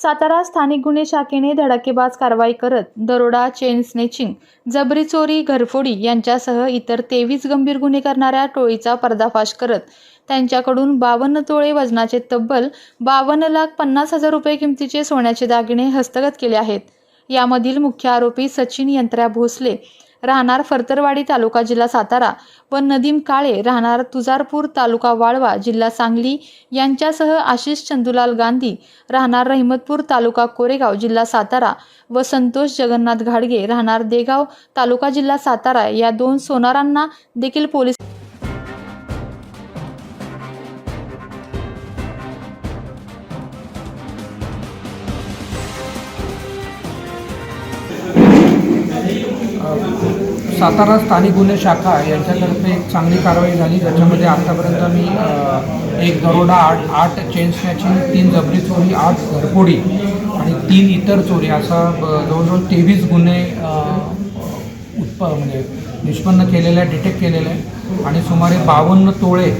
सातारा स्थानिक गुन्हे शाखेने धडाकेबाज कारवाई करत दरोडा चेन स्नेचिंग जबरी चोरी घरफोडी यांच्यासह इतर तेवीस गंभीर गुन्हे करणाऱ्या टोळीचा पर्दाफाश करत त्यांच्याकडून बावन्न तोळे वजनाचे तब्बल बावन्न लाख पन्नास हजार रुपये किमतीचे सोन्याचे दागिने हस्तगत केले आहेत. यामधील मुख्य आरोपी सचिन यंत्र्या भोसले राहणार फरतरवाडी तालुका जिल्हा सातारा. व नदीम काळे राहणार तुजारपूर तालुका वाळवा जिल्हा सांगली यांच्यासह आशिष चंदुलाल गांधी राहणार रहिमतपूर तालुका कोरेगाव जिल्हा सातारा व संतोष जगन्नाथ घाडगे राहणार देगाव तालुका जिल्हा सातारा. या दोन सोनारांना देखील पोलीस सातारा स्थानिक गुन्हे शाखा यांच्यातर्फे एक चांगली कारवाई झाली. ज्याच्यामध्ये आत्तापर्यंत मी एक दरोडा आठ आठ चेन स्नॅचिंग तीन जबरी चोरी आठ घरपोडी आणि तीन इतर चोरी असा जवळजवळ तेवीस गुन्हे उत्प म्हणजे निष्पन्न केलेले आहे डिटेक्ट केलेले. आहे आणि सुमारे बावन्न तोळे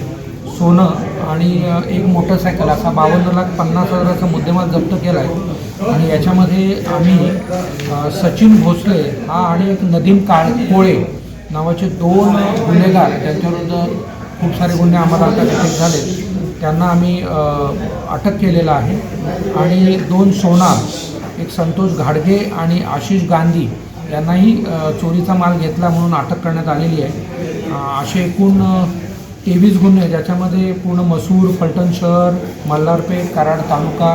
सोनं आणि एक मोटरसायकल असा बावन्न लाख पन्नास हजाराचा मुद्देमाल जप्त केला आहे आणि याच्यामध्ये आम्ही सचिन भोसले हा आणि एक नदीम काळ कोळे नावाचे दोन गुन्हेगार त्यांच्याविरुद्ध खूप सारे गुन्हे आम्हाला आता डिटेक्ट झाले त्यांना आम्ही अटक केलेलं आहे. आणि दोन सोनार एक संतोष घाडगे आणि आशिष गांधी यांनाही चोरीचा माल घेतला म्हणून अटक करण्यात आलेली आहे. असे एकूण तेवीस गुन्हे ज्याच्यामध्ये पूर्ण मसूर फलटण शहर मल्हारपेठ कराड तालुका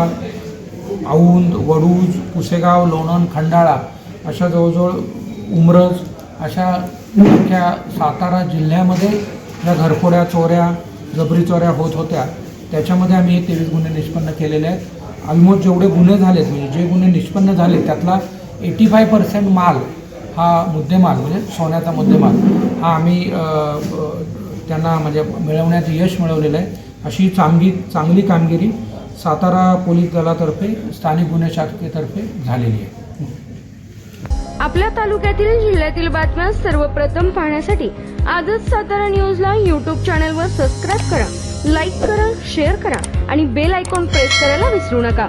औंद वडूज पुसेगाव लोणंद खंडाळा अशा जवळजवळ उमरज अशा अख्ख्या सातारा जिल्ह्यामध्ये ज्या घरफोड्या चोऱ्या जबरी चोऱ्या होत होत्या. त्याच्यामध्ये आम्ही हे तेवीस गुन्हे निष्पन्न केलेले आहेत. ऑलमोस्ट जेवढे गुन्हे झालेत म्हणजे जे गुन्हे निष्पन्न झाले त्यातला एटी फाय पर्सेंट माल हा मुद्देमाल म्हणजे सोन्याचा मुद्देमाल हा आम्ही त्यांना म्हणजे मिळवण्यात यश मिळवलेलं आहे. अशी चांगली चांगली कामगिरी सातारा पोलीस दलातर्फे स्थानिक गुन्हे शाखेतर्फे झालेली आहे. आपल्या तालुक्यातील जिल्ह्यातील बातम्या सर्वप्रथम पाहण्यासाठी आजच सातारा न्यूजला यूट्यूब चॅनलवर सबस्क्राईब करा लाईक करा शेअर करा आणि बेल आयकॉन प्रेस करायला विसरू नका.